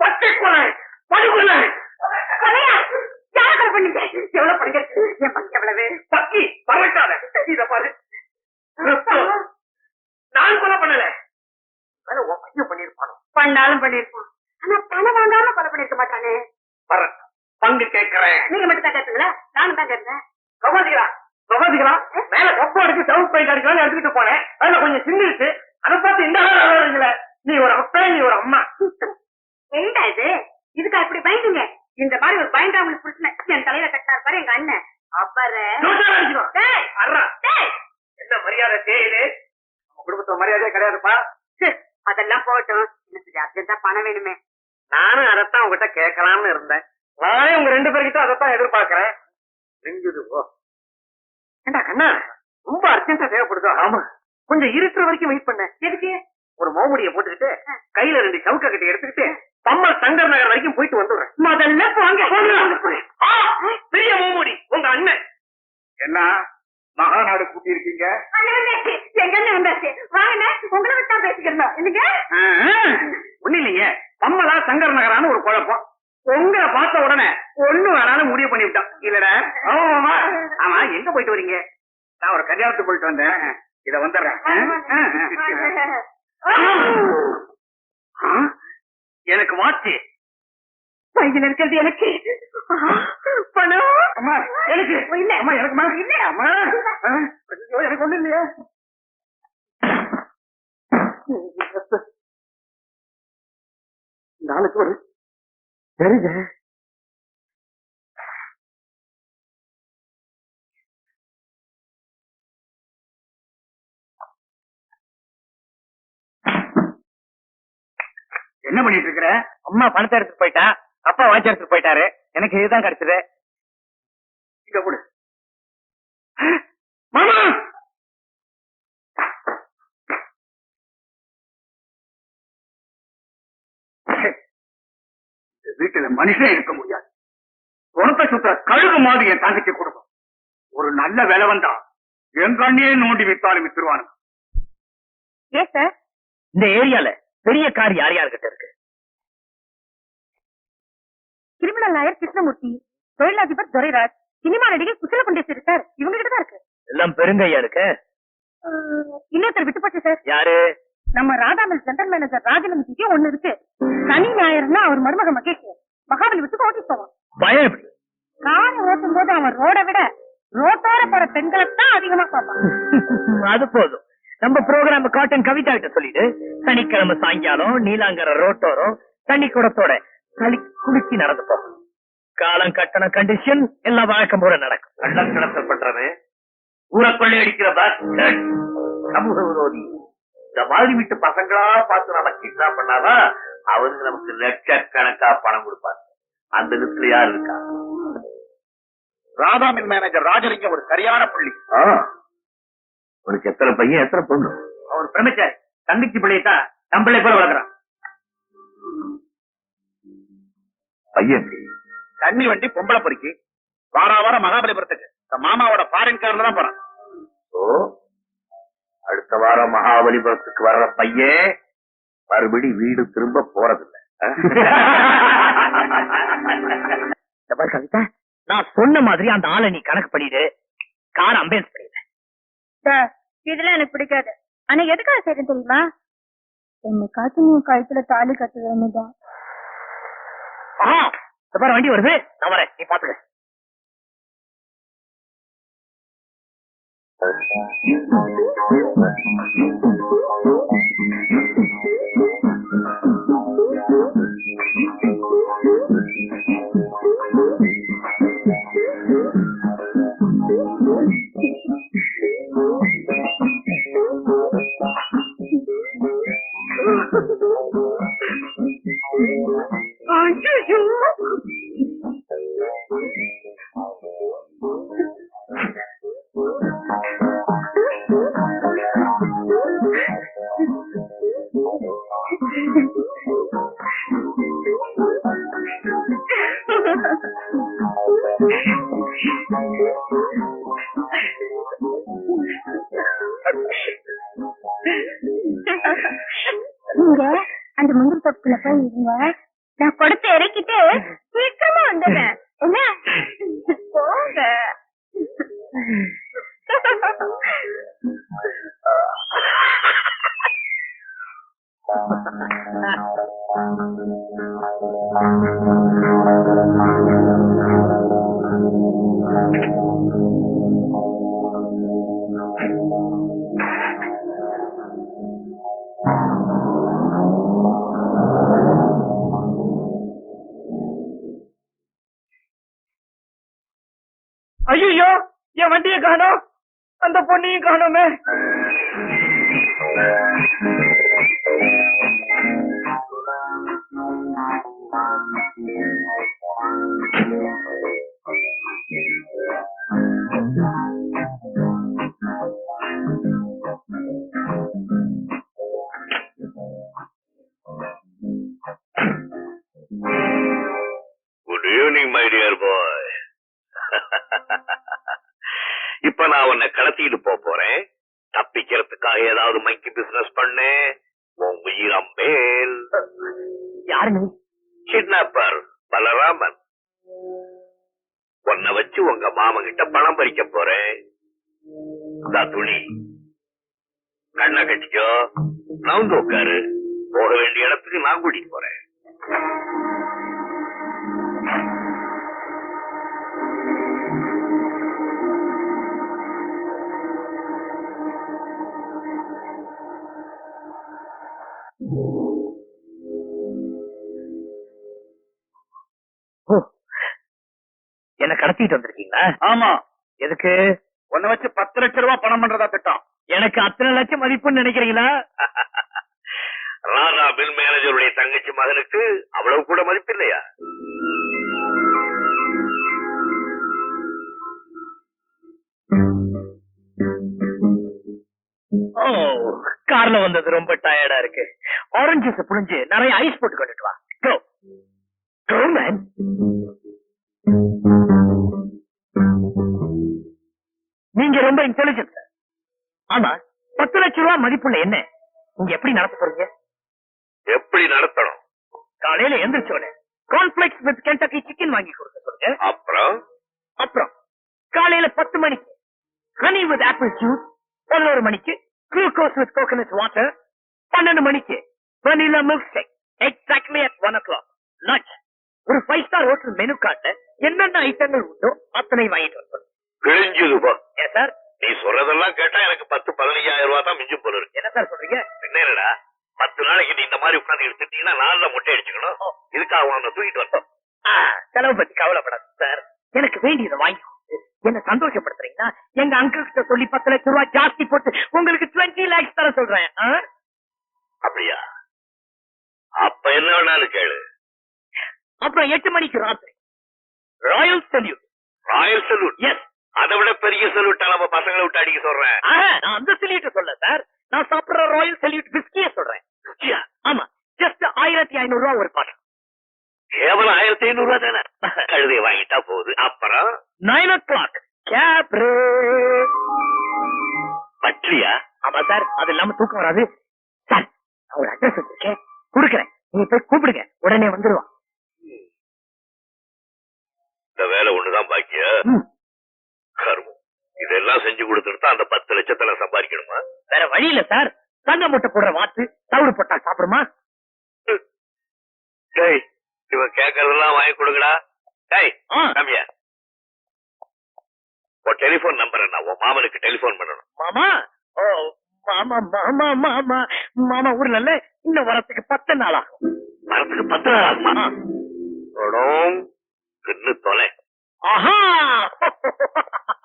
பச்சை கொலை படுகொலை. கொலையா? யார கொலை பண்ணீங்க? எவ்வளவு பண்ணுங்க என் பங்கு எவ்வளவு? பக்கி பறக்காத. இத பாரு. நான் கொலை பண்ணல. ஆனா உன் பையன் பண்ணிருப்பானோ பண்ணாலும் பண்ணிருப்பான் ஆனா பணம் வாங்காம கொலை பண்ணிருக்க மாட்டானே. பங்கு கேட்கிறேன். நீங்க மட்டும் தான் கேட்டீங்களா நானும் தான் கேட்டேன் சமாதிகளா சமாதிகளா மேல கப்பா அடிச்சு சவுத் பெயிண்ட் அடிக்கலாம்னு எடுத்துக்கிட்டு போனேன். அதுல கொஞ்சம் சிந்திருச்சு அதை பார்த்து இந்த நீ ஒரு அப்பா நீ ஒரு அம்மா. என்னடா இது? இதுக்கா இப்படி பயந்துங்க. இந்த மாதிரி ஒரு பயந்தா உங்களுக்கு புடிச்சுன என் தலையில கட்டாரு பாரு எங்க அண்ணன். அப்பற. என்ன மரியாதை தேயிலே? நம்ம குடும்பத்துல மரியாதையே கிடையாதுப்பா. அதெல்லாம் போகட்டும். எனக்கு அர்ஜென்டா பணம் வேணுமே. நானும் அதைத்தான் உங்ககிட்ட கேட்கலாம்னு இருந்தேன். நானே உங்க ரெண்டு பேர்கிட்ட அதைத்தான் எதிர்பார்க்கிறேன். தெரிஞ்சது போ ஏண்டா கண்ணா ரொம்ப அர்ஜென்டா தேவைப்படுதோ? ஆமா. கொஞ்சம் இருக்கிற வரைக்கும் வெயிட் பண்ண. எதுக்கு? ஒரு மோமுடிய போட்டுக்கிட்டு கையில ரெண்டு சவுக்க கட்டி எடுத்துக்கிட்டு பம்மல் சங்கர் நகர் வரைக்கும் போயிட்டு வந்துடுறேன். முதல்ல போங்க. ஆ, பெரிய மோமுடி உங்க அண்ணன். என்ன? மகாநாடு கூட்டி இருக்கீங்க எங்க வந்தாச்சு? வாங்க உங்களை விட்டா பேசிக்கிறோம் இல்லைங்க ஒண்ணு இல்லைங்க பம்மலா சங்கர் நகரான்னு ஒரு குழப்பம். உங்களை பார்த்த உடனே ஒண்ணு வேணாலும் முடிவு பண்ணி விட்டான் இல்லடா. ஆமா ஆமா. எங்க போயிட்டு வரீங்க? நான் ஒரு கல்யாணத்துக்கு போயிட்டு வந்தேன். இத வந்துடுறேன். எனக்கு வாட்சி பையில இருக்கிறது எனக்கு. பணம். அம்மா எனக்கு. இல்ல. அம்மா எனக்குமா? இல்ல. அம்மா. எனக்கு ஒண்ணு இல்லையா. நாளைக்கு ஒரு சரிங்க என்ன பண்ணிட்டு இருக்கிற? அம்மா பணத்தை எடுத்துட்டு போயிட்டா? அப்பா வாட்சி எடுத்துட்டு போயிட்டாரு. எனக்கு இதுதான் கிடைச்சது. இங்க கொடு. மாமா! வீட்டுல மனுஷன் இருக்க முடியாது. உனக்க சுத்த கழுகு மாதிரி என் தங்கச்சி குடும்பம் ஒரு நல்ல வேலை வந்தா என் கண்ணியே நோண்டி வித்தாலும் வித்துருவானுங்க ஏ சார்? இந்த ஏரியால பெரிய கார் யார் யார்கிட்ட இருக்கு? கிரிமினல் லாயர் கிருஷ்ணமூர்த்தி தொழிலதிபர் துரைராஜ் சினிமா நடிகை குசல குண்டேஸ்வரி சார் இவங்க கிட்ட தான் இருக்கு. எல்லாம் பெருங்கையா இருக்கு. இன்னொருத்தர் விட்டு போச்சு சார். யாரு? நம்ம ராதாமல் ஜெனரல் மேனேஜர் ராஜலட்சுமிக்கு ஒண்ணு இருக்கு. சனி ஞாயிறுனா அவர் மருமக மகேஷ். மகாபலிபுரத்துக்கு ஓட்டி போவான். பயம் காரை ஓட்டும் போது அவன் ரோட விட ரோட்டோர போற பெண்களை தான் அதிகமா பார்ப்பான். அது போதும். நம்ம ப்ரோக்ராம் காட்டன் கவிதா கிட்ட சொல்லிட்டு சனிக்கிழமை சாயங்காலம் நீலாங்கர ரோட்டோரம் தண்ணி குடத்தோட களி குளிச்சு நடந்து போகும். காலம் கட்டண கண்டிஷன் எல்லாம் வழக்கம் போல நடக்கும். கள்ளம் கடத்தல் பண்றவன் ஊரை கொள்ளையடிக்கிற bastard, சமூக விரோதி. இந்த மாதிரி வீட்டு பசங்களா பார்த்து நம்ம கிட்னா பண்ணாதான் அவருக்கு நமக்கு லட்சக்கணக்கா பணம் கொடுப்பாங்க. அந்த லிஸ்ட்ல யார் இருக்கா? ராதா மில் மேனேஜர் ராஜலிங்கம் ஒரு சரியான புள்ளி. உனக்கு எத்தனை பையன் எத்தனை பொண்ணு? அவர் பிரமிச்சார் தங்கச்சி பிள்ளையத்தான் தம்பிள்ளை போல வளர்க்குறான். பையன். தண்ணி வண்டி பொம்பளை பொறுக்கி வார வாரம் மகாபலிபுரத்துக்கு. மாமாவோட ஃபாரின் கார்ல தான் போறான். ஓ அடுத்த வாரம் மகாபலிபுரத்துக்கு வர்ற பையன் மறுபடி வீடு திரும்ப போறதில்ல. கவிதா நான் சொன்ன மாதிரி அந்த ஆளை நீ கணக்கு பண்ணிடு. கார் அம்பேஸ் சார் இதெல்லாம் எனக்கு பிடிக்காது. ஆனா எதுக்காக செய்யறது தெரியுமா? என்னைக்காச்சும் நீ கழுத்துல தாலி கட்ட வேணுதான் ஆ இந்த பாரு வண்டி வருது. நான் வரேன். நீ பாத்துக்க. நீங்க அந்த முந்திரி தொப்புல போய் இருங்க. நான் கொடுத்து இறக்கிட்டு சீக்கிரமா வந்துடுறேன். என்ன? போங்க. ஐயோ என் வண்டியை காணோம் அந்த பொண்ணையும் காணோமே குட் இப்ப நான் உன்னை கடத்திட்டு போக போறேன். தப்பிக்கிறதுக்காக ஏதாவது மைக்கி பிசினஸ் பண்ணு. உன் உயிரம்பேல் யாருங்க கிட்னாப்பர் பலராமன். உன்னை வச்சு உங்க மாமன் கிட்ட பணம் பறிக்க போறேன். துணி. கண்ணை கட்டிக்கோ. நவுந்து உட்காரு. போக வேண்டிய இடத்துக்கு நான் கூட்டிட்டு போறேன். என்ன கடத்திட்டு வந்திருக்கீங்களா? ஆமா. எதுக்கு? உன்னை வச்சு பத்து லட்சம் ரூபாய் பணம் பண்றதா திட்டம். எனக்கு அத்தனை லட்சம் மதிப்புன்னு நினைக்கிறீங்களா? ராதா பில் மேனேஜருடைய தங்கச்சி மகனுக்கு அவ்வளவு கூட மதிப்பு இல்லையா? கார்ல வந்தது. ரொம்ப டயர்டா இருக்கு. ஆரஞ்சு ஜூஸ் புழிஞ்சு நிறைய ஐஸ் போட்டு கொண்டுட்டு வா. Go. Go, man. நீங்க ரொம்ப இன்டெலிஜென்ட் ஆமா பத்து லட்சம் ரூபாய் மதிப்புள்ள என்ன? நீங்க எப்படி நடத்த போறீங்க? எப்படி நடத்தணும்? காலையில எந்திரிச்சோட கான்ஃபிளிக்ஸ் வித் கென்டக்கி சிக்கன் வாங்கி கொடுக்க சொல்லுங்க. அப்புறம்? அப்புறம் காலையில பத்து மணிக்கு ஹனி வித் ஆப்பிள் ஜூஸ் பதினோரு மணிக்கு குளுக்கோஸ் வித் கோகனட் வாட்டர் பன்னெண்டு மணிக்கு vanilla milkshake exactly at one o'clock lunch ஒரு ஃபைவ் ஸ்டார் ஹோட்டல் மெனு கார்ட்ல என்னென்ன ஐட்டங்கள் உண்டோ அத்தனை வாங்கிட்டு வரணும் கிழிஞ்சது போ ஏன் சார் நீ சொல்றதெல்லாம் கேட்டா எனக்கு பத்து பதினஞ்சாயிரம் ரூபாய் தான் மிஞ்சும் போல இருக்கு. என்ன சார் சொல்றீங்க? என்னடா? பத்து நாளைக்கு நீ இந்த மாதிரி உட்கார்ந்து எடுத்துட்டீங்கன்னா நாலுல முட்டை அடிச்சுக்கணும். இதுக்காக உன்னை தூக்கிட்டு ஆ, செலவு பத்தி கவலைப்படாது சார் எனக்கு வேண்டியதை வாங்கி என்ன சந்தோஷப்படுத்துறீங்கன்னா எங்க அங்கிள் கிட்ட சொல்லி பத்து லட்சம் ரூபாய் ஜாஸ்தி போட்டு உங்களுக்கு டுவெண்ட்டி லேக்ஸ் தர சொல்றேன்? அப்படியா? அப்ப என்ன வேணாலும் கேளு. அப்புறம் எட்டு மணிக்கு ராத்திரி. Royal Salute Royal Salute yes அதை விட பெரிய சல்யூட்டா நம்ம பசங்களை விட்டு அடிக்க சொல்றேன். நான் அந்த சல்யூட் சொல்ல சார் நான் சாப்பிடுற ராயல் சல்யூட் பிஸ்கிய சொல்றேன். ஆமா ஜஸ்ட் ஆயிரத்தி ஐநூறு ரூபா ஒரு பாட்டு கேவலம் ஆயிரத்தி ஐநூறு ரூபாய் தானே? கழுதைய வாங்கிட்டா போகுது அப்புறம்? நைன் ஓ கிளாக் கேப் பட்லியா ஆமா சார் அது இல்லாம தூக்கம் வராது. சார் நான் ஒரு அட்ரஸ் வச்சிருக்கேன் கொடுக்குறேன். நீங்க போய் கூப்பிடுங்க. உடனே வந்துருவான் இந்த வேலை ஒண்ணுதான் பாக்கியா. கருமம். இதெல்லாம் செஞ்சு கொடுத்துட்டு அந்த பத்து லட்சத்துல சம்பாதிக்கணுமா? வேற வழி இல்ல சார் தங்க முட்டை போடுற வாத்து தவிடு போட்டா சாப்பிடுமா? இவன் கேட்கறதெல்லாம் வாங்கி கொடுங்கடா. டேய் ஆ. டெலிபோன் நம்பர் என்ன உன் மாமனுக்கு டெலிபோன் பண்ணணும். மாமா? ஓ மாமா மாமா மாமா. மாமா ஊர்ல இல்ல இன்னும் வரத்துக்கு பத்து நாள்? ஆகும் வரத்துக்கு பத்து நாள் ஆகுமா? தொலை. ஆஹா!